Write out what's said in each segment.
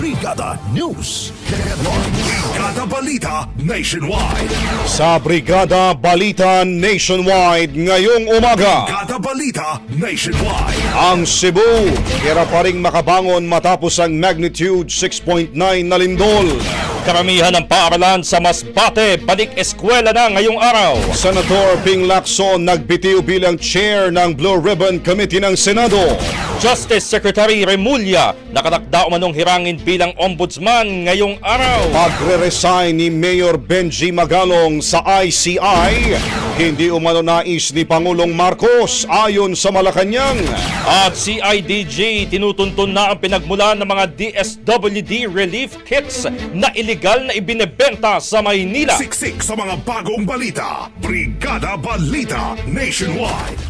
Brigada News. Headline. Brigada Balita Nationwide. Sa Brigada Balita Nationwide ngayong umaga, Brigada Balita Nationwide. ang Cebu, kira pa ring makabangon matapos ang magnitude 6.9 na lindol. Karamihan ng paaralan sa Masbate balik eskwela na ngayong araw. Senator Ping Lacson nagbitiw bilang chair ng Blue Ribbon Committee ng Senado. Justice Secretary Remulla nakatakda umanong hirangin bilang ombudsman ngayong araw. Pagre-resign ni Mayor Benji Magalong sa ICI, hindi umano nais ni Pangulong Marcos ayon sa Malacanang. At CIDG tinutuntun na ang pinagmulan ng mga DSWD relief kits na iligal na ibinebenta sa Maynila. Siksik sa mga bagong balita. Brigada Balita Nationwide.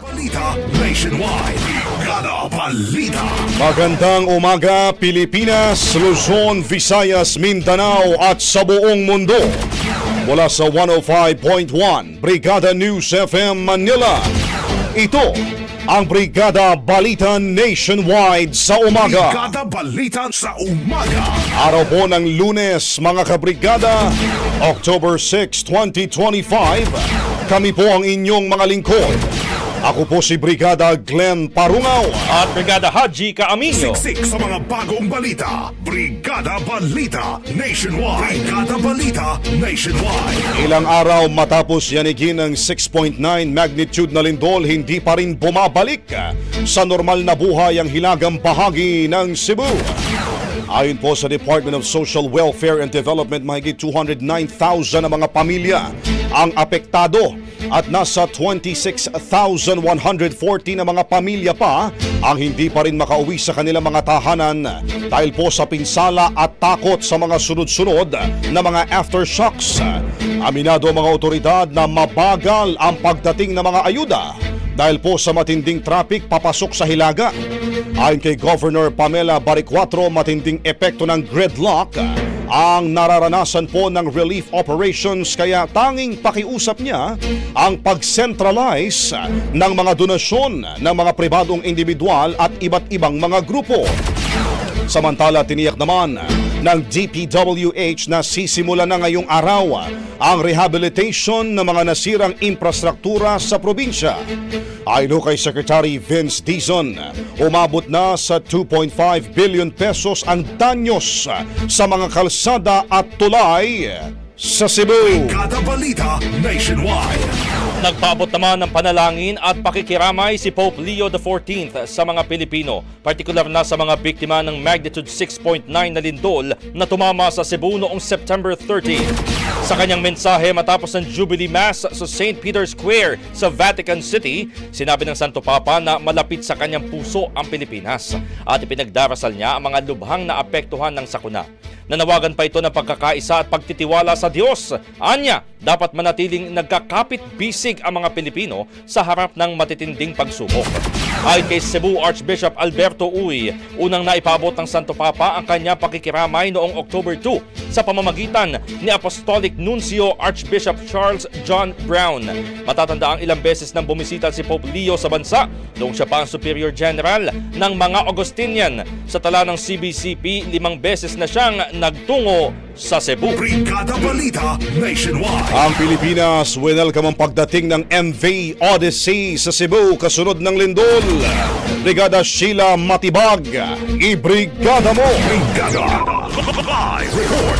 Balita Nationwide. Brigada Balita. Magandang umaga Pilipinas, Luzon, Visayas, Mindanao at sa buong mundo. Mula sa 105.1 Brigada News FM Manila. Ito ang Brigada Balita Nationwide sa umaga. Brigada Balita sa umaga. Araw po ng lunes mga kabrigada, October 6, 2025. Kami po ang inyong mga lingkod. Ako po si Brigada Glenn Parungaw. At Brigada Haji Kaaminyo. Siksik sa mga bagong balita. Brigada Balita Nationwide. Brigada Balita Nationwide. Ilang araw matapos yanigin ng 6.9 magnitude na lindol, hindi pa rin bumabalik sa normal na buhay ang hilagang bahagi ng Cebu. Ayon po sa Department of Social Welfare and Development, mahigit 209,000 na mga pamilya ang apektado at nasa 26,140 na mga pamilya pa ang hindi pa rin makauwi sa kanilang mga tahanan dahil po sa pinsala at takot sa mga sunod-sunod na mga aftershocks. Aminado ang mga otoridad na mabagal ang pagdating ng mga ayuda dahil po sa matinding traffic papasok sa Hilaga. Ayon kay Governor Pamela Baricuatro, matinding epekto ng gridlock ang nararanasan po ng relief operations kaya tanging pakiusap niya ang pag-centralize ng mga donasyon ng mga pribadong individual at iba't ibang mga grupo. Samantala, tiniyak naman ng DPWH na sisimula na ngayong araw ang rehabilitation ng mga nasirang infrastruktura sa probinsya. Ayon kay Secretary Vince Dizon, umabot na sa 2.5 billion pesos ang danyos sa mga kalsada at tulay sa Cebu. Kada balita nationwide. Nagpaabot naman ng panalangin at pakikiramay si Pope Leo XIV sa mga Pilipino, partikular na sa mga biktima ng magnitude 6.9 na lindol na tumama sa Cebu noong September 30. Sa kanyang mensahe matapos ng Jubilee Mass sa St. Peter's Square sa Vatican City, sinabi ng Santo Papa na malapit sa kanyang puso ang Pilipinas at ipinagdarasal niya ang mga lubhang na apektuhan ng sakuna. Nanawagan pa ito ng pagkakaisa at pagtitiwala sa Diyos. Anya, dapat manatiling nagkakapit bisig ang mga Pilipino sa harap ng matitinding pagsubok. Ayon kay Cebu Archbishop Alberto Uy, unang naipabot ng Santo Papa ang kanyang pakikiramay noong October 2 sa pamamagitan ni Apostolic Nuncio Archbishop Charles John Brown. Matatanda ang ilang beses nang bumisita si Pope Leo sa bansa noong siya pa ang Superior General ng mga Augustinian. Sa tala ng CBCP, limang beses na siyang nagtungo sa Cebu. Brigada Balita Nationwide. Ang Pilipinas winelcome ang pagdating ng MV Odyssey sa Cebu kasunod ng lindol. Brigada Sheila Matibag, ibrigada mo! Brigada. Live report.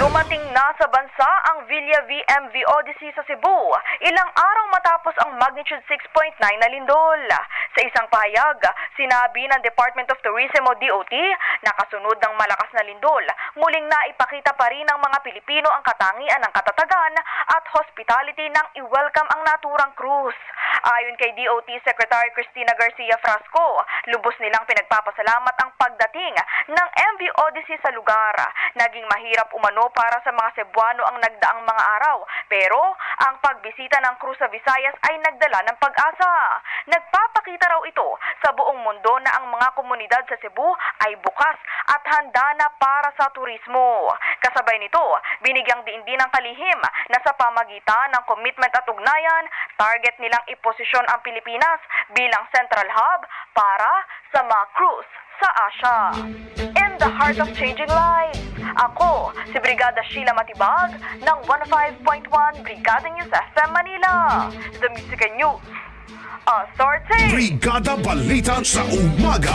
Dumating na sa bansa ang Villa VMV Odyssey sa Cebu, ilang araw matapos ang magnitude 6.9 na lindol. Sa isang pahayag, sinabi ng Department of Tourism o DOT na kasunod ng malakas na lindol, muling naipakita pa rin ng mga Pilipino ang katangian ng katatagan at hospitality nang i-welcome ang naturang cruise. Ayon kay DOT Secretary Cristina Garcia Frasco, lubos nilang pinagpapasalamat ang pagdating ng MV Odyssey sa lugar. Naging mahirap umano para sa mga Cebuano ang nagdaang mga araw, pero ang pagbisita ng cruise sa Visayas ay nagdala ng pag-asa. Nagpapakita raw ito sa buong mundo na ang mga komunidad sa Cebu ay bukas at handa na para sa turismo. Kasabay nito, binigyang diin din ng kalihim na sa pamagitan ng commitment at ugnayan, target nilang iposisyon ang Pilipinas bilang central hub para sa mga cruise sa Asia. In the heart of changing lives, ako si Brigada Sheila Matibag ng 105.1 Brigada News FM Manila. The Music and News Authority. Brigada Balita sa umaga.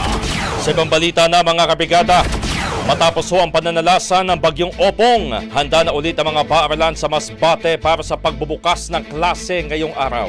Sa ibang balita na mga kabigata, matapos ho ang pananalasa ng bagyong Opong, handa na ulit ang mga paaralan sa Masbate para sa pagbubukas ng klase ngayong araw.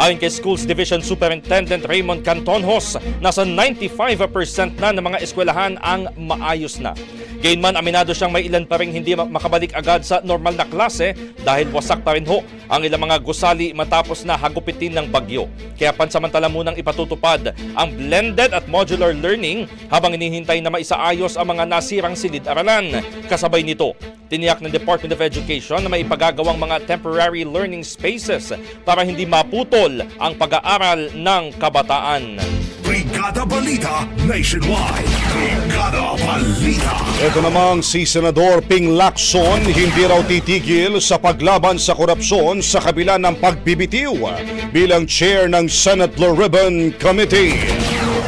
Ayon kay Schools Division Superintendent Raymond Cantonhos, nasa 95% na ng mga eskwelahan ang maayos na. Gayunman, aminado siyang may ilan pa rin hindi ma- makabalik agad sa normal na klase dahil wasak pa rin ho ang ilang mga gusali matapos na hagupitin ng bagyo. Kaya pansamantala munang ipatutupad ang blended at modular learning habang inihintay na maisaayos ang mga nasirang silid-aralan. Kasabay nito, tiniyak ng Department of Education na may ipagagawang mga temporary learning spaces para hindi maputol ang pag-aaral ng kabataan. Brigada Balita Nationwide. Brigada Balita. Ito namang si Senador Ping Lacson hindi raw titigil sa paglaban sa korupsyon sa kabila ng pagbibitiw bilang chair ng Senate Blue Ribbon Committee.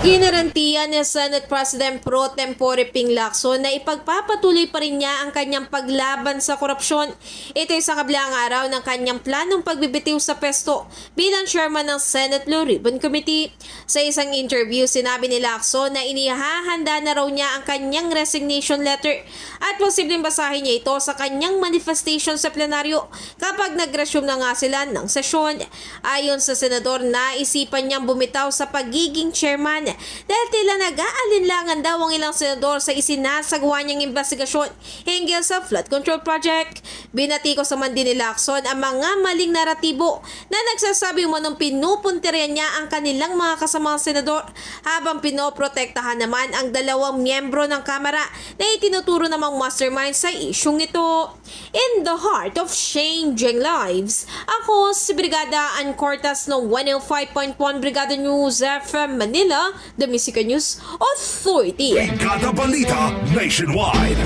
Ginarantiya ni Senate President Pro Tempore Ping Lacson na ipagpapatuloy pa rin niya ang kanyang paglaban sa korupsyon. Ito ay sa kabilang araw ng kanyang planong pagbibitiw sa pesto bilang chairman ng Senate Blue Ribbon Committee. Sa isang interview, sinabi ni Lacson na inihahanda na raw niya ang kanyang resignation letter at posibleng basahin niya ito sa kanyang manifestation sa plenaryo kapag nag-resume na nga sila ng sesyon. Ayon sa senador, naisipan niyang bumitaw sa pagiging chairman dahil tila nag-aalinlangan daw ang ilang senador sa isinasagawa niyang investigasyon hinggil sa flood control project. Binatiko sa man din ni Lacson ang mga maling naratibo na nagsasabi umanong pinupuntirya niya ang kanilang mga kasamang senador habang pinoprotektahan naman ang dalawang miyembro ng Kamara na itinuturo namang mastermind sa isyong ito. in the heart of changing lives. Ako si Brigada Ann Cortas ng 105.1 Brigada News FM Manila, the Music News Authority. Brigada Balita Nationwide.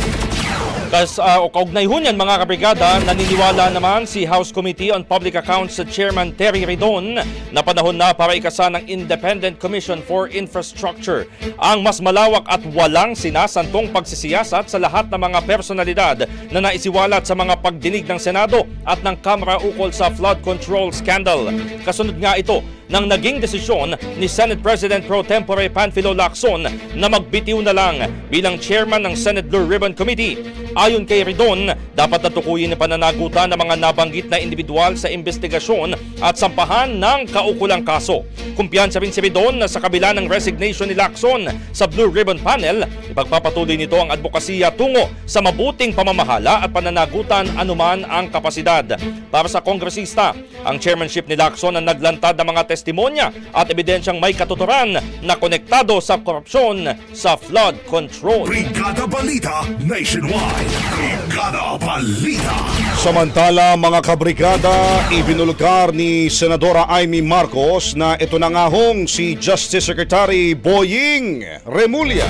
Kas uh, kaugnay ho niyan mga kabrigada, naniniwala naman si House Committee on Public Accounts Chairman Terry Ridon na panahon na para ikasa ng Independent Commission for Infrastructure ang mas malawak at walang sinasantong pagsisiyasat sa lahat ng mga personalidad na naisiwalat sa mga pagdinig ng Senado at ng Kamara ukol sa flood control scandal. Kasunod nga ito ng naging desisyon ni Senate President Pro Tempore Panfilo Lacson na magbitiw na lang bilang chairman ng Senate Blue Ribbon Committee. Ayon kay Ridon, dapat natukuyin ang pananagutan ng mga nabanggit na individual sa investigasyon at sampahan ng kaukulang kaso. Kumpiyansa rin si Ridon na sa kabila ng resignation ni Lacson sa Blue Ribbon Panel, ipagpapatuloy nito ang advokasya tungo sa mabuting pamamahala at pananagutan anuman ang kapasidad. Para sa kongresista, ang chairmanship ni Lacson ang naglantad ng mga testimonya at ebidensyang may katuturan na konektado sa korupsyon sa flood control. Brigada Balita Nationwide. Brigada Balita. Samantala mga kabrigada, ibinulgar ni Senadora Amy Marcos na ito na nga hong si Justice Secretary Boying Remulla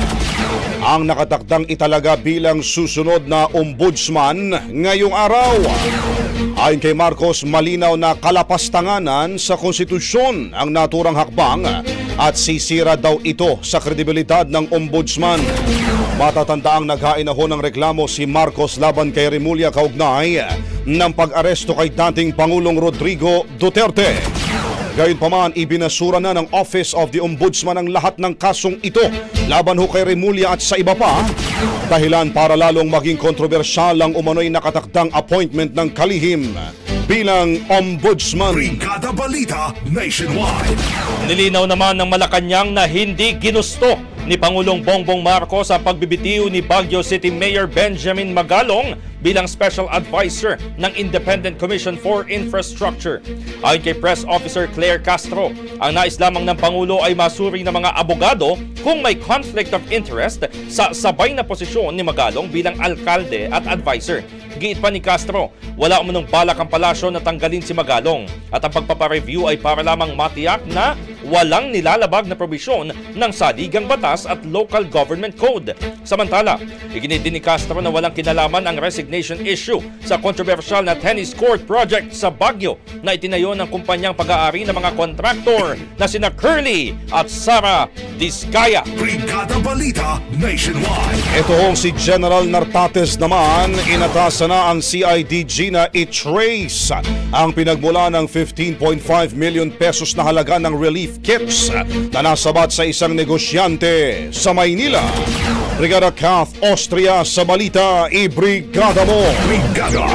ang nakatakdang italaga bilang susunod na ombudsman ngayong araw. Ayon kay Marcos, malinaw na kalapastanganan sa konstitusyon ang naturang hakbang at sisira daw ito sa kredibilidad ng ombudsman. Matatanda ang naghain na ho ng reklamo si Marcos laban kay Remulla kaugnay ng pag-aresto kay dating Pangulong Rodrigo Duterte. Gayunpaman, ibinasura na ng Office of the Ombudsman ang lahat ng kasong ito laban ho kay Remulla at sa iba pa. Dahilan para lalong maging kontrobersyal ang umano'y nakatakdang appointment ng kalihim bilang ombudsman. Brigada Balita Nationwide. Nilinaw naman ng Malacanang na hindi ginusto ni Pangulong Bongbong Marcos ang pagbibitiw ni Baguio City Mayor Benjamin Magalong bilang Special Advisor ng Independent Commission for Infrastructure. Ayon kay Press Officer Claire Castro, ang nais lamang ng Pangulo ay masuri ng mga abogado kung may conflict of interest sa sabay na posisyon ni Magalong bilang alkalde at advisor. Giit pa ni Castro, wala umunong balak ang palasyo na tanggalin si Magalong at ang pagpapareview ay para lamang matiyak na walang nilalabag na probisyon ng saligang batas at local government code. Samantala, iginit din ni Castro na walang kinalaman ang resignation issue sa controversial na tennis court project sa Baguio na itinayo ng kumpanyang pag-aari ng mga kontraktor na sina Curly at Sara Discaya. Brigada Balita Nationwide. Ito hong si General Nartates naman, inatasan na ang CIDG na i-trace ang pinagmula ng 15.5 million pesos na halaga ng relief kits na nasabat sa isang negosyante sa Maynila. Brigada Kath Austria sa balita, i-brigada mo! Brigada.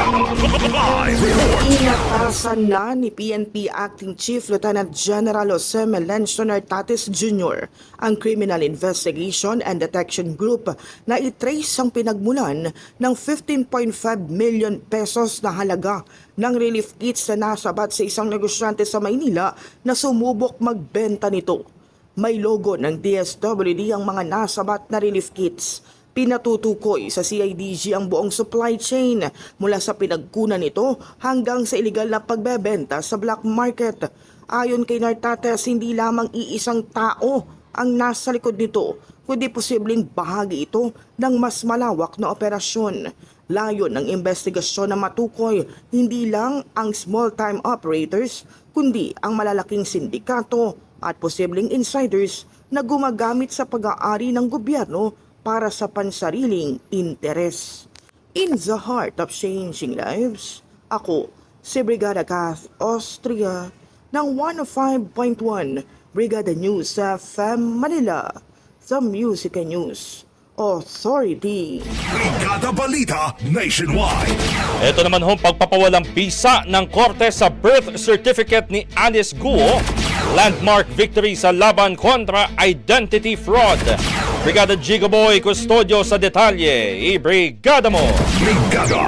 Inatasan na ni PNP Acting Chief Lieutenant General Jose Melencio Nartates Jr. ang Criminal Investigation and Detection Group na itrace ang pinagmulan ng 15.5 million pesos na halaga ng relief kits na nasabat sa isang negosyante sa Maynila na sumubok magbenta nito. May logo ng DSWD ang mga nasabat na relief kits. Pinatutukoy sa CIDG ang buong supply chain mula sa pinagkunan nito hanggang sa illegal na pagbebenta sa black market. Ayon kay Nartates, hindi lamang iisang tao ang nasa likod nito, kundi posibleng bahagi ito ng mas malawak na operasyon. Layon ng investigasyon na matukoy hindi lang ang small-time operators, kundi ang malalaking sindikato at posibleng insiders na gumagamit sa pag-aari ng gobyerno para sa pansariling interes. In the heart of changing lives, ako si Brigada Kath Austria ng 105.1 Brigada News FM Manila, the Music and News Authority. Brigada Balita Nationwide. Ito naman hong pagpapawalang bisa ng korte sa birth certificate ni Alice Guo, landmark victory sa laban kontra identity fraud. Brigada Gigaboy Custodio sa detalye, i-brigada mo! Brigada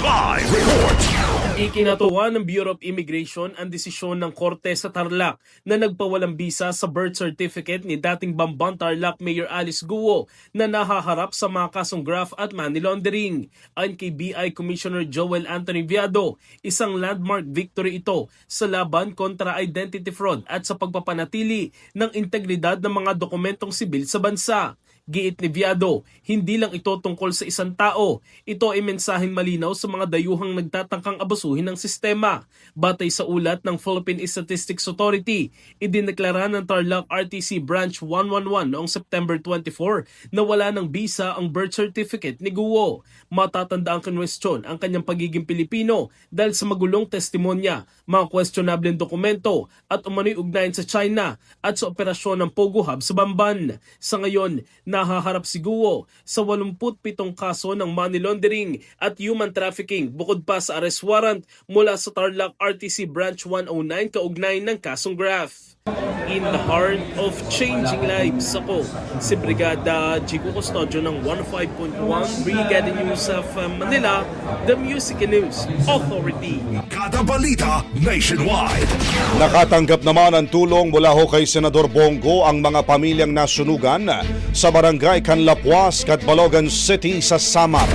Live Report. Ikinatuwa ng Bureau of Immigration ang desisyon ng Korte sa Tarlac na nagpawalang bisa sa birth certificate ni dating Bamban Tarlac Mayor Alice Guo na nahaharap sa mga kasong graft at money laundering. Ayon kay BI Commissioner Joel Anthony Viado, isang landmark victory ito sa laban kontra identity fraud at sa pagpapanatili ng integridad ng mga dokumentong sibil sa bansa. Giit ni Viado, hindi lang ito tungkol sa isang tao. Ito ay mensaheng malinaw sa mga dayuhang nagtatangkang abusuhin ng sistema. Batay sa ulat ng Philippine Statistics Authority, idineklara ng Tarlac RTC Branch 111 noong September 24 na wala ng bisa ang birth certificate ni Guo. Matatanda ang kinwestiyon ang kanyang pagiging Pilipino dahil sa magulong testimonya, mga questionable dokumento at umano'y ugnayan sa China at sa operasyon ng Pogo Hub sa Bamban. Sa ngayon, nahaharap si Guo sa 87 kaso ng money laundering at human trafficking bukod pa sa arrest warrant mula sa Tarlac RTC Branch 109 kaugnay ng kasong graft. In the heart of changing lives ako, si Brigada Jigo Custodio ng 105.1 Brigada News of uh, Manila, the Music and News Authority. Kada balita nationwide. Nakatanggap naman ang tulong mula ho kay Senador Bongo ang mga pamilyang nasunugan sa barangay Canlapuas, Catbalogan City sa Samar.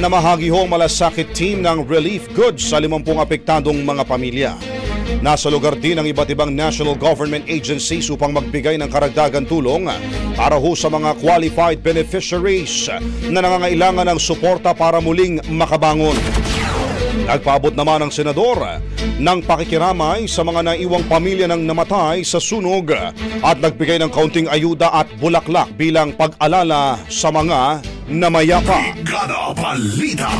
Namahagi ho ang malasakit team ng relief goods sa 50 apektadong mga pamilya. Nasa lugar din ang iba't ibang national government agencies upang magbigay ng karagdagan tulong para ho sa mga qualified beneficiaries na nangangailangan ng suporta para muling makabangon. Nagpaabot naman ang senador ng pakikiramay sa mga naiwang pamilya ng namatay sa sunog at nagbigay ng kaunting ayuda at bulaklak bilang pag-alala sa mga namayapa. Kada balita.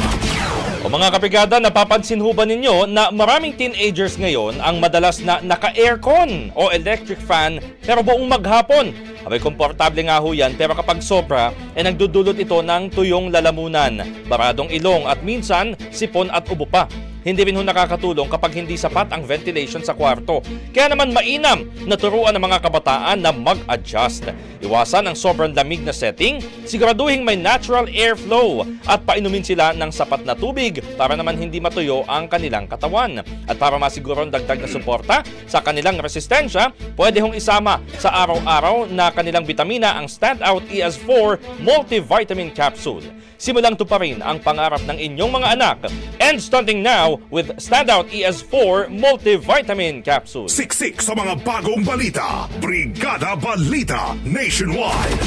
O mga kapigada, napapansin ho ba ninyo na maraming teenagers ngayon ang madalas na naka-aircon o electric fan pero buong maghapon? Abay, komportable nga ho yan pero kapag sobra, eh nagdudulot ito ng tuyong lalamunan, baradong ilong at minsan sipon at ubo pa. Hindi rin ho nakakatulong kapag hindi sapat ang ventilation sa kwarto. Kaya naman mainam na turuan ng mga kabataan na mag-adjust. Iwasan ang sobrang lamig na setting, siguraduhin may natural airflow at painumin sila ng sapat na tubig para naman hindi matuyo ang kanilang katawan. At para masiguro dagdag na suporta sa kanilang resistensya, pwede hong isama sa araw-araw na kanilang vitamina ang Standout ES4 Multivitamin Capsule. Simulang tuparin ang pangarap ng inyong mga anak. And starting now with Standout ES4 Multivitamin Capsule. Siksik sa mga bagong balita. Brigada Balita Nationwide.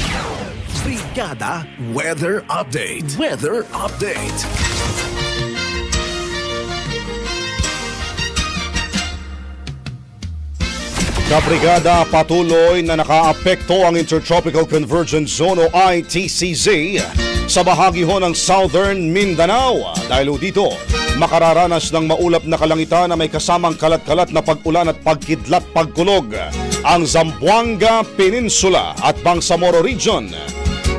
Brigada Weather Update. Weather Update. Kabrigada patuloy na nakaapekto ang Intertropical Convergence Zone o ITCZ sa bahagi ho ng Southern Mindanao. Dahil dito, makararanas ng maulap na kalangitan na may kasamang kalat-kalat na pag-ulan at pagkidlat pagkulog ang Zamboanga Peninsula at Bangsamoro Region.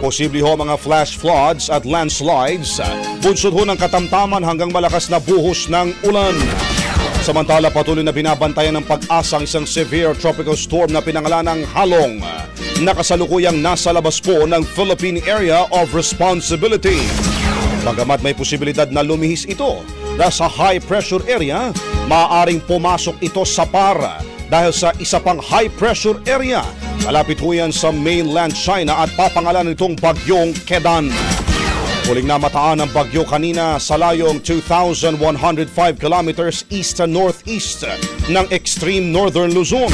Posible ho mga flash floods at landslides. Bunsod ho ng katamtaman hanggang malakas na buhos ng ulan. Samantala patuloy na binabantayan ng pag-asa ang isang severe tropical storm na pinangalan ng Halong na kasalukuyang nasa labas po ng Philippine Area of Responsibility. Bagamat may posibilidad na lumihis ito nasa high pressure area, maaaring pumasok ito sa para dahil sa isa pang high pressure area. Malapit ho yan sa mainland China at papangalan nitong bagyong Kedan. Huling namataan ang bagyo kanina sa layong 2,105 kilometers east and northeast ng extreme northern Luzon.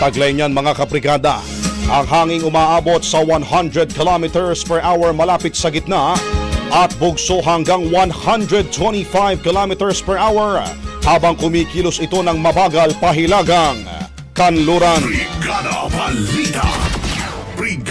Taglay niyan mga kabrigada, ang hanging umaabot sa 100 kilometers per hour malapit sa gitna at bugso hanggang 125 kilometers per hour habang kumikilos ito ng mabagal pahilagang kanluran. Brigada Balita.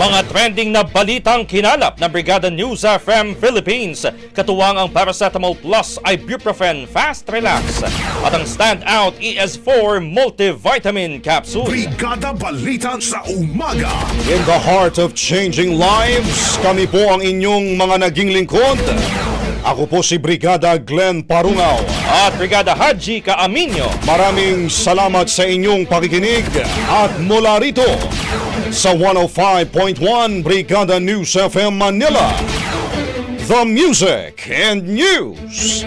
Mga trending na balitang kinalap ng Brigada News FM Philippines. Katuwang ang Paracetamol Plus Ibuprofen Fast Relax at ang Standout ES4 Multivitamin Capsule. Brigada Balita sa Umaga. In the heart of changing lives, kami po ang inyong mga naging lingkod. Ako po si Brigada Glenn Parungaw. At Brigada Haji Kaaminyo. Maraming salamat sa inyong pakikinig at mula rito sa 105.1 Brigada News FM Manila. The Music and News